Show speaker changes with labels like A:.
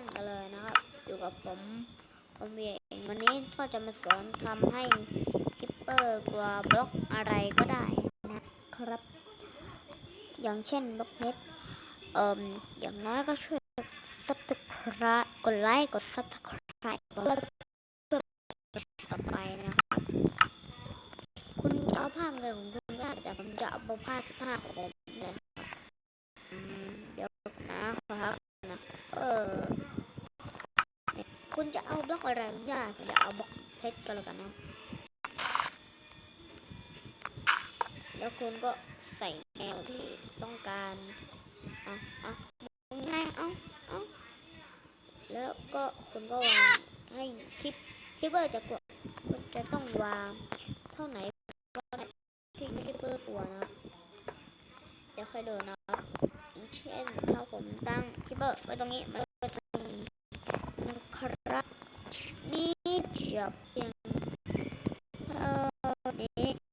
A: านกันเลยนะครับ อยู่กับผมผมเองวันนี้ก็จะมาสอนทำให้คิปเปอร์กว่าบล็อกอะไรก็ได้นะครับ อย่างเช่นบล็อกเพชรเอ่มอย่างน้อยก็ช่วยซับสไครต์กดไลค์กดซับสไครต์เพื่อเพื่อต่อไปนะครับคุณจะเอาภาพเลยของคุณก็ได้แต่ผมจะเอาภาพภาพของผมนะครับอืมเดี๋ยวนะครับนะ เออคุณจะเอาบล็อกอะไรก็ได้ผมจะเอาบล็อกเพชรก็แล้วกันนะ แล้วคุณก็ใส่แนวที่ต้องการอาเอาง่ายเอาเอาแล้วก็คุณก็วางให้คลิปคลิปเบอร์จะกดคุณจะต้องวางเท่าไหนก็ได้ที่คลิปเบอร์ตัวนะเดี๋ยวค่อยดูนะครับอย่าง เช่นถ้าผมตั้งคลิปเบอร์ไว้ตรงนี้มันก็จะมีนะครับนี่จะเป็นเท่านี้